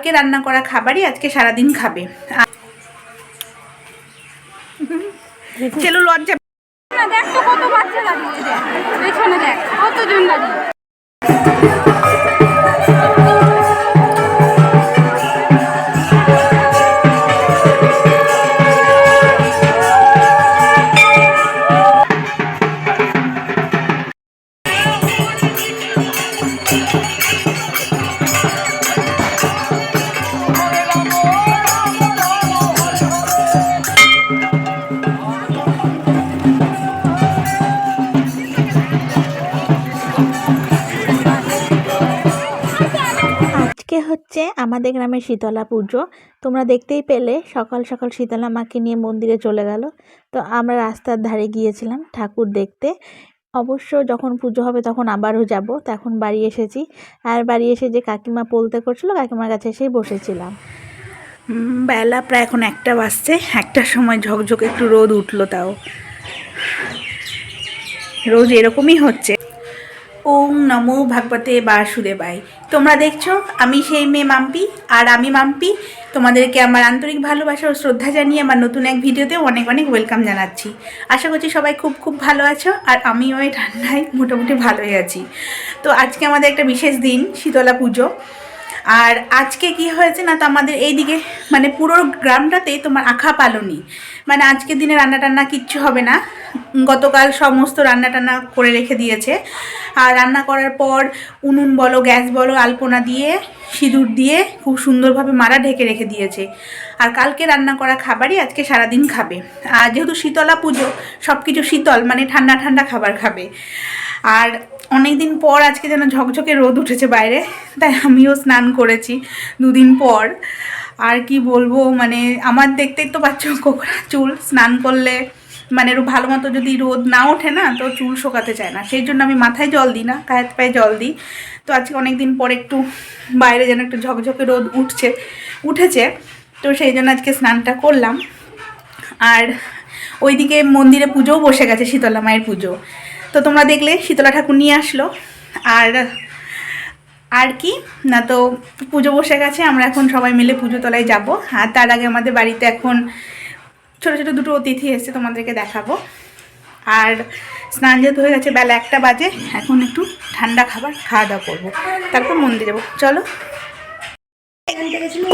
কালকে রান্না করা খাবারই আজকে সারাদিন খাবে। দেখ তো কত বাচ্চা দেখ, পেছনে দেখ, কতজন আজকে হচ্ছে আমাদের গ্রামের শীতলা পুজো। তোমরা দেখতেই পেলে, সকাল সকাল শীতলা মাকে নিয়ে মন্দিরে চলে গেল। তো আমরা রাস্তার ধারে গিয়েছিলাম ঠাকুর দেখতে। অবশ্য যখন পুজো হবে তখন আবারও যাব, তো এখন বাড়ি এসেছি। আর বাড়ি এসে যে কাকিমা পলতে করছিল, কাকিমার কাছে এসেই বসেছিলাম। বেলা প্রায় এখন একটা বাজছে একটার সময় ঝকঝকে একটু রোদ উঠল তাও। রোজ এরকমই হচ্ছে। ওম নমো ভাগবতে বাসুদেবাই তোমরা দেখছ, আমি সেই মেয়ে মাম্পি, আর আমি মাম্পি। তোমাদেরকে আমার আন্তরিক ভালোবাসা ও শ্রদ্ধা জানিয়ে আমার নতুন এক ভিডিওতে অনেক অনেক ওয়েলকাম জানাচ্ছি। আশা করছি সবাই খুব খুব ভালো আছো, আর আমিও এই ঠান্ডায় মোটামুটি ভালোই আছি। তো আজকে আমাদের একটা বিশেষ দিন, শীতলা পুজো। আর আজকে কি হয়েছে না, তো আমাদের এইদিকে মানে পুরো গ্রামটাতেই তোমার আখা পালনি। মানে আজকের দিনে রান্না টান্না কিচ্ছু হবে না। গতকাল সমস্ত রান্না টান্না করে রেখে দিয়েছে। আর রান্না করার পর উনুন বলো, গ্যাস বলো, আলপনা দিয়ে, সিঁদুর দিয়ে খুব সুন্দরভাবে মারা ঢেকে রেখে দিয়েছে। আর কালকে রান্না করা খাবারই আজকে সারাদিন খাবে। আর যেহেতু শীতলা পুজো সব কিছু শীতল মানে ঠান্ডা ঠান্ডা খাবার খাবে। আর অনেক দিন পর আজকে যেন ঝকঝকে রোদ উঠেছে বাইরে, তাই আমিও স্নান করেছি দুদিন পর। আর কি বলব মানে আমার দেখতেই তো পাচ্ছ কোকড়া চুল, স্নান করলে মানে ভালো মতো যদি রোদ না ওঠে না, তো চুল শোকাতে চায় না। সেই জন্য আমি মাথায় জল দিই না, গায়ে পায়ে জল দিই। তো আজকে অনেক দিন পর একটু বাইরে যেন একটু ঝকঝকে রোদ উঠছে, উঠেছে। তো সেই জন্য আজকে স্নানটা করলাম। আর ওইদিকে মন্দিরে পুজোও বসে গেছে, শীতলা মায়ের পুজো। তো তোমরা দেখলে শীতলা ঠাকুর নিয়ে আসলো। আর আর কি? না তো পুজো বসে গেছে, আমরা এখন সবাই মিলে পুজো তলায় যাব। আর তার আগে আমাদের বাড়িতে এখন ছোটো ছোটো দুটো অতিথি এসছে তোমাদেরকে দেখাবো। আর স্নান যেহেতু হয়ে গেছে, বেলা একটা বাজে, এখন একটু ঠান্ডা খাবার খাওয়া দাওয়া করব। তারপর মন্দিরে যাব। চলো।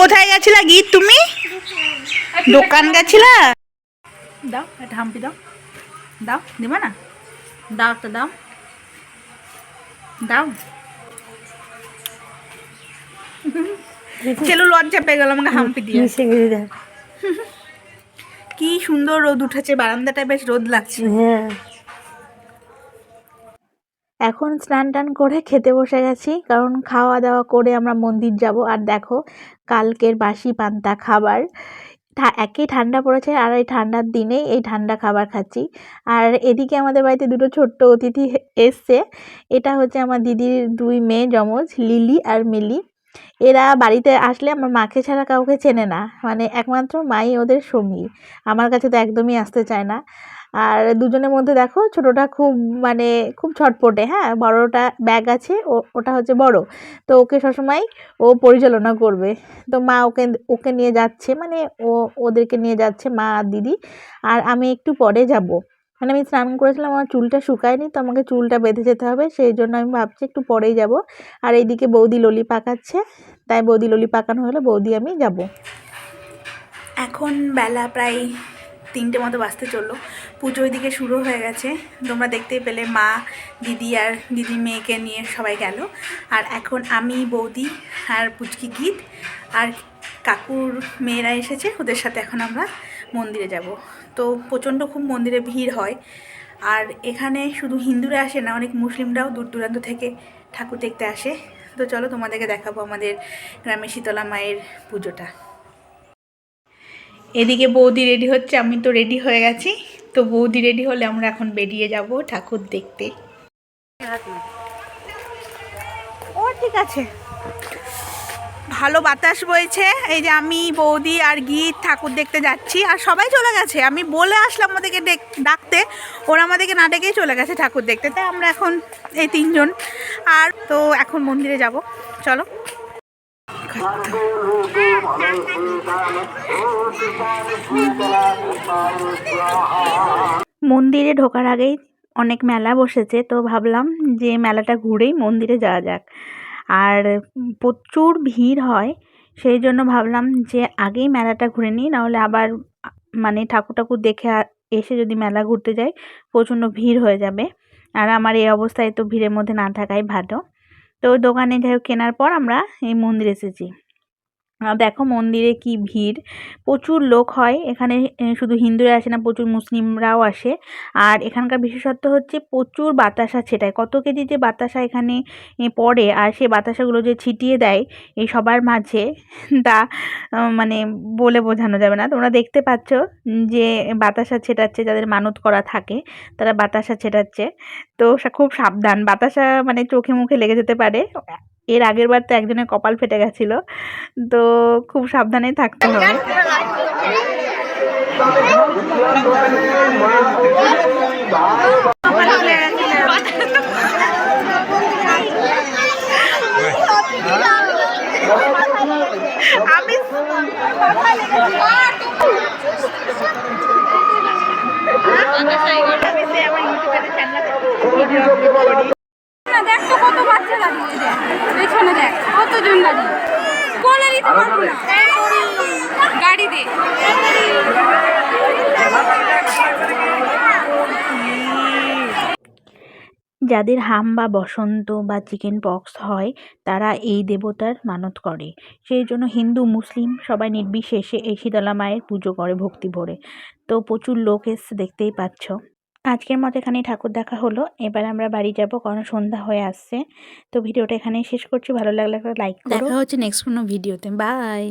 কোথায় গেছিলা গীত তুমি? দোকান গেছিলা? দাও হাম্পি দাও। দাও, দিবা না? দাও তো দাও। দাও। চলো লজ্জা পেয়ে গেল আমাকে হাম্পি দিয়ে। কি সুন্দর রোদ উঠেছে বারান্দাটা বেশ রোদ লাগছে। হ্যাঁ। এখন স্নান টান করে খেতে বসে গেছি কারণ খাওয়া দাওয়া করে আমরা মন্দির যাব। আর দেখো কালকের বাসি পান্তা খাবার। একেই ঠান্ডা পড়েছে আর এই ঠান্ডার দিনেই এই ঠান্ডা খাবার খাচ্ছি। আর এদিকে আমাদের বাড়িতে দুটো ছোট্ট অতিথি এসছে। এটা হচ্ছে আমার দিদির দুই মেয়ে যমজ, লিলি আর মিলি। এরা বাড়িতে আসলে আমার মাকে ছাড়া কাউকে চেনে না। মানে একমাত্র মাই ওদের সঙ্গী আমার কাছে তো একদমই আসতে চায় না। আর দুজনের মধ্যে দেখো ছোটটা খুব মানে খুব ছটপটে হ্যাঁ? বড়টা ব্যাগ আছে, ও, ওটা হচ্ছে বড়। তো ওকে সবসময় ও পরিচালনা করবে। তো মা ওকে ওকে নিয়ে যাচ্ছে মানে ও, ওদেরকে নিয়ে যাচ্ছে মা আর দিদি। আর আমি একটু পরে যাব। মানে আমি স্নান করেছিলাম, আমার চুলটা শুকায়নি, তো আমাকে চুলটা বেঁধে যেতে হবে, সেই জন্য আমি ভাবছি একটু পরেই যাব। আর এইদিকে বৌদি ললি পাকাচ্ছে, তাই বৌদি ললি পাকানো হলে, বৌদি আমি যাব। এখন বেলা প্রায় তিনটে মতো বাঁচতে চলল। পুজো ওইদিকে শুরু হয়ে গেছে। তোমরা দেখতেই পেলে মা, দিদি আর দিদি মেয়েকে নিয়ে সবাই গেল। আর এখন আমি, বৌদি আর পুচকি গীত আর কাকুর মেয়েরা এসেছে। ওদের সাথে এখন আমরা মন্দিরে যাব। তো প্রচণ্ড খুব মন্দিরে ভিড় হয়। আর এখানে শুধু হিন্দুরা আসে না, অনেক মুসলিমরাও দূর দূরান্ত থেকে ঠাকুর দেখতে আসে। তো চলো তোমাদেরকে দেখাবো আমাদের গ্রামে শীতলা মায়ের পুজোটা। এদিকে বৌদি রেডি হচ্ছে, আমি তো রেডি হয়ে গেছি। তো বৌদি রেডি হলে আমরা এখন বেরিয়ে যাব ঠাকুর দেখতে। ও, ঠিক আছে। ভালো বাতাস বইছে, এই যে আমি, বৌদি আর গীত ঠাকুর দেখতে যাচ্ছি। আর সবাই চলে গেছে, আমি বলে আসলাম আমাদেরকে ডেক- ডাকতে। ওরা আমাদেরকে না ডেকেই চলে গেছে ঠাকুর দেখতে। তাই আমরা এখন এই তিনজন। আর তো এখন মন্দিরে যাব। চলো। মন্দিরে ঢোকার আগেই অনেক মেলা বসেছে, তো ভাবলাম যে মেলাটা ঘুরেই মন্দিরে যাওয়া যাক। আর প্রচুর ভিড় হয়, সেই জন্য ভাবলাম যে আগেই মেলাটা ঘুরে নিই, নাহলে আবার মানে ঠাকুর ঠাকুর দেখে এসে যদি মেলা ঘুরতে যাই, প্রচণ্ড ভিড় হয়ে যাবে। আর আমার এই অবস্থায় তো ভিড়ের মধ্যে না থাকাই ভালো। তো দোকানে যাই হোক কেনার পর আমরা এই মন্দির এসেছি। দেখো মন্দিরে কি ভিড়। প্রচুর লোক হয়, এখানে শুধু হিন্দুরা আসে না, প্রচুর মুসলিমরাও আসে। আর এখানকার বিশেষত্ব হচ্ছে প্রচুর বাতাসা ছেটায় কত কেজি যে বাতাসা এখানে পড়ে আর সেই বাতাসাগুলো যে ছিটিয়ে দেয় এই সবার মাঝে, তা মানে বলে বোঝানো যাবে না। তোমরা দেখতে পাচ্ছ যে বাতাসা ছেটাচ্ছে, যাদের মানত করা থাকে, তারা বাতাসা ছেটাচ্ছে। তো খুব সাবধান। বাতাসা মানে চোখে মুখে লেগে যেতে পারে। এর আগের বার তো একজনের কপাল ফেটে গেছিল তো খুব সাবধানে থাকতে হবে দেখ তো কত বাচ্চা দাঁড়িয়ে দেখ পেছনে দেখ পারব না। গাড়ি দে। যাদের হাম বা বসন্ত বা চিকেন পক্স হয় তারা এই দেবতার মানত করে। সেই জন্য হিন্দু মুসলিম সবাই নির্বিশেষে এই শীতলা মায়ের পুজো করে ভক্তি ভরে। তো প্রচুর লোক এসছে দেখতেই পাচ্ছ। আজকের মতো এখানেই ঠাকুর দেখা হলো। এবার আমরা বাড়ি যাব কারণ সন্ধ্যা হয়ে আসছে। তো ভিডিওটা এখানেই শেষ করছি। ভালো লাগলে একটা লাইক দেখা হচ্ছে নেক্সট কোনো ভিডিওতে বাই